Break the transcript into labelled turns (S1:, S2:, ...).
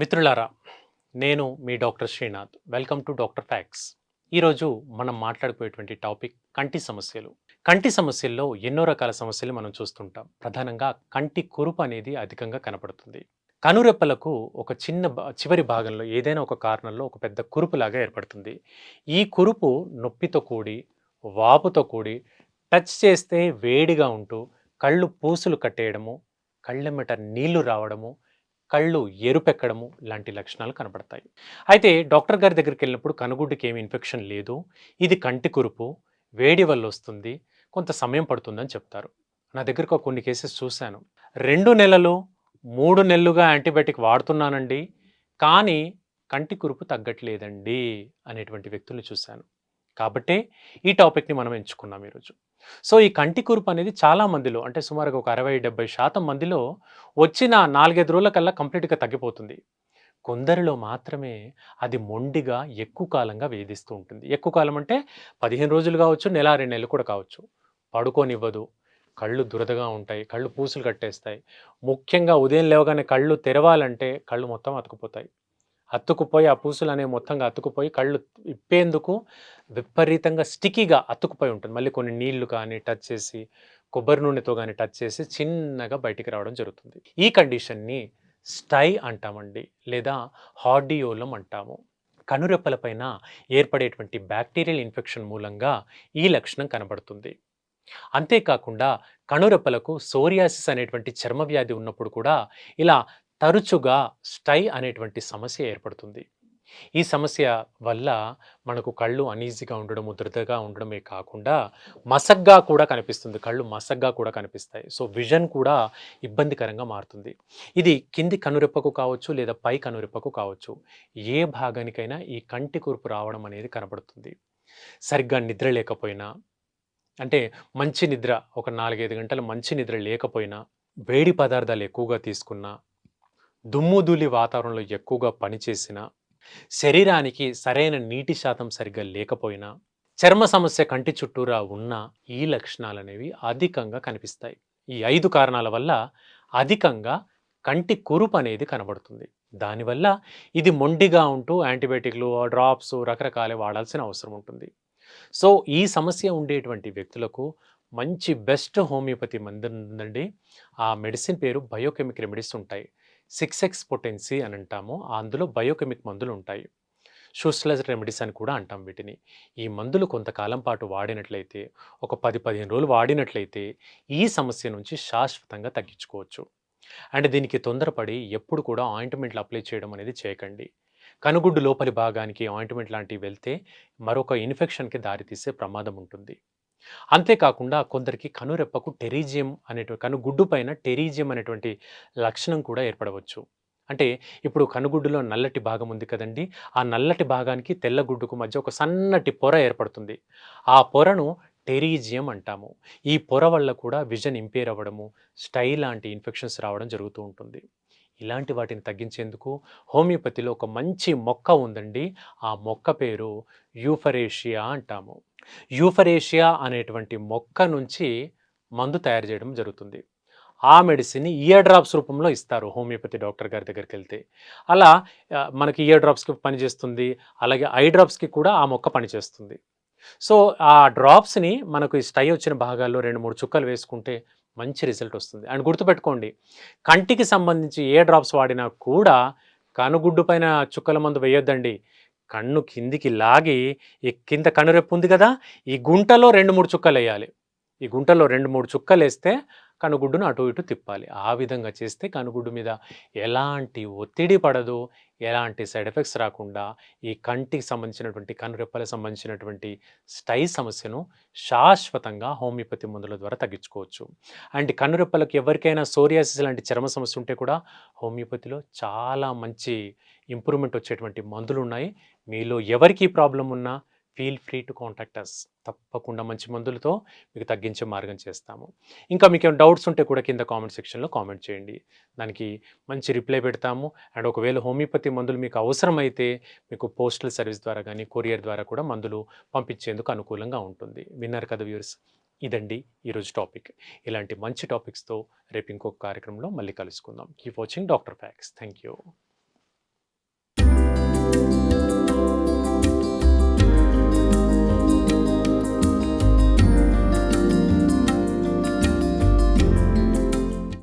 S1: మిత్రులారా నేను మీ doctor Srinath. Welcome to doctor facts ఈరోజు మనం మాట్లాడుకునేటువంటి టాపిక్ కంటి సమస్యలు. కంటి సమస్యల్లో ఎన్నో రకాల సమస్యలు మనం చూస్తుంటాం. ప్రధానంగా కంటి కురుపు అనేది అధికంగా కనపడుతుంది. కనురెప్పలకు ఒక చిన్న భా- చివరి భాగంలో ఏదైనా ఒక కారణంలో ఒక పెద్ద కురుపులాగా ఏర్పడుతుంది. ఈ కురుపు నొప్పితో కూడి వాపుతో కూడి టచ్ చేస్తే వేడిగా ఉంటూ కళ్ళు పూసులు కట్టేయడము కళ్ళెమ్మట నీళ్ళు రావడము కళ్ళు ఎరుపెక్కడము లాంటి లక్షణాలు కనబడతాయి. అయితే డాక్టర్ గారి దగ్గరికి వెళ్ళినప్పుడు కనుగుడ్డుకి ఏమి ఇన్ఫెక్షన్ లేదు. ఇది కంటి కురుపు వేడి వల్ల వస్తుంది కొంత సమయం పడుతుందని చెప్తారు. నా దగ్గరకు కొన్ని కేసెస్ చూశాను. రెండు నెలలు మూడు నెలలుగా యాంటీబయాటిక్ వాడుతున్నానండి కానీ కంటి కురుపు తగ్గట్లేదండి అనేటువంటి వ్యక్తుల్ని చూశాను. కాబట్టే ఈ టాపిక్ని మనం ఎంచుకున్నాం ఈరోజు. సో ఈ కంటి కూర్పు అనేది చాలా మందిలో అంటే సుమారుగా ఒక అరవై డెబ్బై శాతం మందిలో వచ్చిన నాలుగైదు రోజుల కల్లా కంప్లీట్గా తగ్గిపోతుంది. కొందరిలో మాత్రమే అది మొండిగా ఎక్కువ కాలంగా వేధిస్తూ ఉంటుంది. ఎక్కువ కాలం అంటే పదిహేను రోజులు కావచ్చు నెల రెండు నెలలు కూడా కావచ్చు. పడుకోనివ్వదు కళ్ళు దురదగా ఉంటాయి కళ్ళు పూసులు కట్టేస్తాయి. ముఖ్యంగా ఉదయం లేవగానే కళ్ళు తెరవాలంటే కళ్ళు మొత్తం అతుకుపోతాయి. అతుకుపోయి ఆ పూసులు అనేవి మొత్తంగా అతుకుపోయి కళ్ళు ఇప్పేందుకు విపరీతంగా స్టికీగా అతుకుపోయి ఉంటుంది. మళ్ళీ కొన్ని నీళ్ళు కానీ టచ్ చేసి కొబ్బరి నూనెతో కానీ టచ్ చేసి చిన్నగా బయటికి రావడం జరుగుతుంది. ఈ కండిషన్ని స్టై అంటామండి లేదా హార్డియోలం అంటాము. కనురెప్పలపైన ఏర్పడేటువంటి బ్యాక్టీరియల్ ఇన్ఫెక్షన్ మూలంగా ఈ లక్షణం కనబడుతుంది. అంతేకాకుండా కనురెప్పలకు సోరియాసిస్ అనేటువంటి చర్మ వ్యాధి ఉన్నప్పుడు కూడా ఇలా తరచుగా స్టై అనేటువంటి సమస్య ఏర్పడుతుంది. ఈ సమస్య వల్ల మనకు కళ్ళు అనీజీగా ఉండడం దురదగా ఉండడమే కాకుండా మసగ్గా కూడా కనిపిస్తుంది. కళ్ళు మసగ్గా కూడా కనిపిస్తాయి. సో విజన్ కూడా ఇబ్బందికరంగా మారుతుంది. ఇది కింది కనురెప్పకు కావచ్చు లేదా పై కనురెప్పకు కావచ్చు. ఏ భాగానికైనా ఈ కంటి కూర్పు రావడం అనేది కనబడుతుంది. సరిగ్గా నిద్ర లేకపోయినా అంటే మంచి నిద్ర ఒక నాలుగైదు గంటలు మంచి నిద్ర లేకపోయినా వేడి పదార్థాలు ఎక్కువగా తీసుకున్నా దుమ్ము ధూళి వాతావరణంలో ఎక్కువగా పనిచేసినా శరీరానికి సరైన నీటి శాతం సరిగ్గా లేకపోయినా చర్మ సమస్య కంటి చుట్టూరా ఉన్న ఈ లక్షణాలు అనేవి అధికంగా కనిపిస్తాయి. ఈ ఐదు కారణాల వల్ల అధికంగా కంటి కురుపు అనేది కనబడుతుంది. దానివల్ల ఇది మొండిగా ఉంటూ యాంటీబయాటిక్లు డ్రాప్స్ రకరకాలే వాడాల్సిన అవసరం ఉంటుంది. సో ఈ సమస్య ఉండేటువంటి వ్యక్తులకు మంచి బెస్ట్ హోమియోపతి మందు ఉందండి ఆ మెడిసిన్ పేరు బయోకెమిక్ రెమెడీస్ ఉంటాయి. సిక్స్ ఎక్స్ పొటెన్సీ అని అంటాము. అందులో బయోకెమిక్ మందులు ఉంటాయి. షూస్లెస్ రెమెడీస్ అని కూడా అంటాం వీటిని. ఈ మందులు కొంతకాలం పాటు వాడినట్లయితే ఒక పది పదిహేను రోజులు వాడినట్లయితే ఈ సమస్య నుంచి శాశ్వతంగా తగ్గించుకోవచ్చు. అండ్ దీనికి తొందరపడి ఎప్పుడు కూడా ఆయింట్మెంట్లు అప్లై చేయడం అనేది చేయకండి. కనుగుడ్డు లోపలి భాగానికి ఆయింట్మెంట్ లాంటివి వెళ్తే మరొక ఇన్ఫెక్షన్కి దారితీసే ప్రమాదం ఉంటుంది. అంతేకాకుండా కొందరికి కనురెప్పకు టెరీజియం అనేటువంటి కనుగుడ్డు పైన టెరీజియం అనేటువంటి లక్షణం కూడా ఏర్పడవచ్చు. అంటే ఇప్పుడు కనుగుడ్డులో నల్లటి భాగం ఉంది కదండి ఆ నల్లటి భాగానికి తెల్లగుడ్డుకు మధ్య ఒక సన్నటి పొర ఏర్పడుతుంది. ఆ పొరను టెరీజియం అంటాము. ఈ పొర వల్ల కూడా విజన్ ఇంపేర్ అవ్వడము స్టై లాంటి ఇన్ఫెక్షన్స్ రావడం జరుగుతూ ఉంటుంది. ఇలాంటి వాటిని తగ్గించేందుకు హోమియోపతిలో ఒక మంచి మొక్క ఉందండి. ఆ మొక్క పేరు యూఫరేషియా అంటాము. యూఫరేషియా అనేటువంటి మొక్క నుంచి మందు తయారు చేయడం జరుగుతుంది. ఆ మెడిసిన్ ఇయర్ డ్రాప్స్ రూపంలో ఇస్తారు హోమియోపతి డాక్టర్ గారి దగ్గరికి వెళ్తే. అలా మనకి ఇయర్ డ్రాప్స్కి పనిచేస్తుంది అలాగే ఐ డ్రాప్స్కి కూడా ఆ మొక్క పనిచేస్తుంది. సో ఆ డ్రాప్స్ని మనకు ఈ స్టై వచ్చిన భాగాల్లో రెండు మూడు చుక్కలు వేసుకుంటే మంచి రిజల్ట్ వస్తుంది. అండ్ గుర్తుపెట్టుకోండి కంటికి సంబంధించి ఏ డ్రాప్స్ వాడినా కూడా కనుగుడ్డు పైన చుక్కల మందు వేయొద్దండి. కన్ను కిందికి లాగి ఈ కింద కనురెప్పు ఉంది కదా ఈ గుంటలో రెండు మూడు చుక్కలు వేయాలి ఈ గుంటలో రెండు మూడు చుక్కలు వేస్తే కనుగుడ్డును అటు ఇటు తిప్పాలి. ఆ విధంగా చేస్తే కనుగుడ్డు మీద ఎలాంటి ఒత్తిడి పడదు ఎలాంటి సైడ్ ఎఫెక్ట్స్ రాకుండా ఈ కంటికి సంబంధించినటువంటి కనురెప్పలకు సంబంధించినటువంటి స్టై సమస్యను శాశ్వతంగా హోమియోపతి మందుల ద్వారా తగ్గించుకోవచ్చు. అండ్ కనురెప్పలకు ఎవరికైనా సోరియాసిస్ లాంటి చర్మ సమస్య ఉంటే కూడా హోమియోపతిలో చాలా మంచి ఇంప్రూవ్మెంట్ వచ్చేటువంటి మందులు ఉన్నాయి మీలో ఎవరికి ప్రాబ్లం ఉన్నా feel free to contact us తప్పకుండా మంచి మందులతో మీకు తగ్గించే మార్గం చేస్తాము. ఇంకా మీకు ఏమైనా డౌట్స్ ఉంటే కూడా కింద కామెంట్ సెక్షన్లో కామెంట్ చేయండి. దానికి మంచి రిప్లై పెడతాము. అండ్ ఒకవేళ హోమియోపతి మందులు మీకు అవసరమైతే మీకు పోస్టల్ సర్వీస్ ద్వారా కానీ కొరియర్ ద్వారా కూడా మందులు పంపించేందుకు అనుకూలంగా ఉంటుంది. విన్నారు కదా వ్యూర్స్ ఇదండి ఈరోజు టాపిక్. ఇలాంటి మంచి టాపిక్స్తో రేపు ఇంకొక కార్యక్రమంలో మళ్ళీ కలుసుకుందాం. Keep watching doctor facts thank you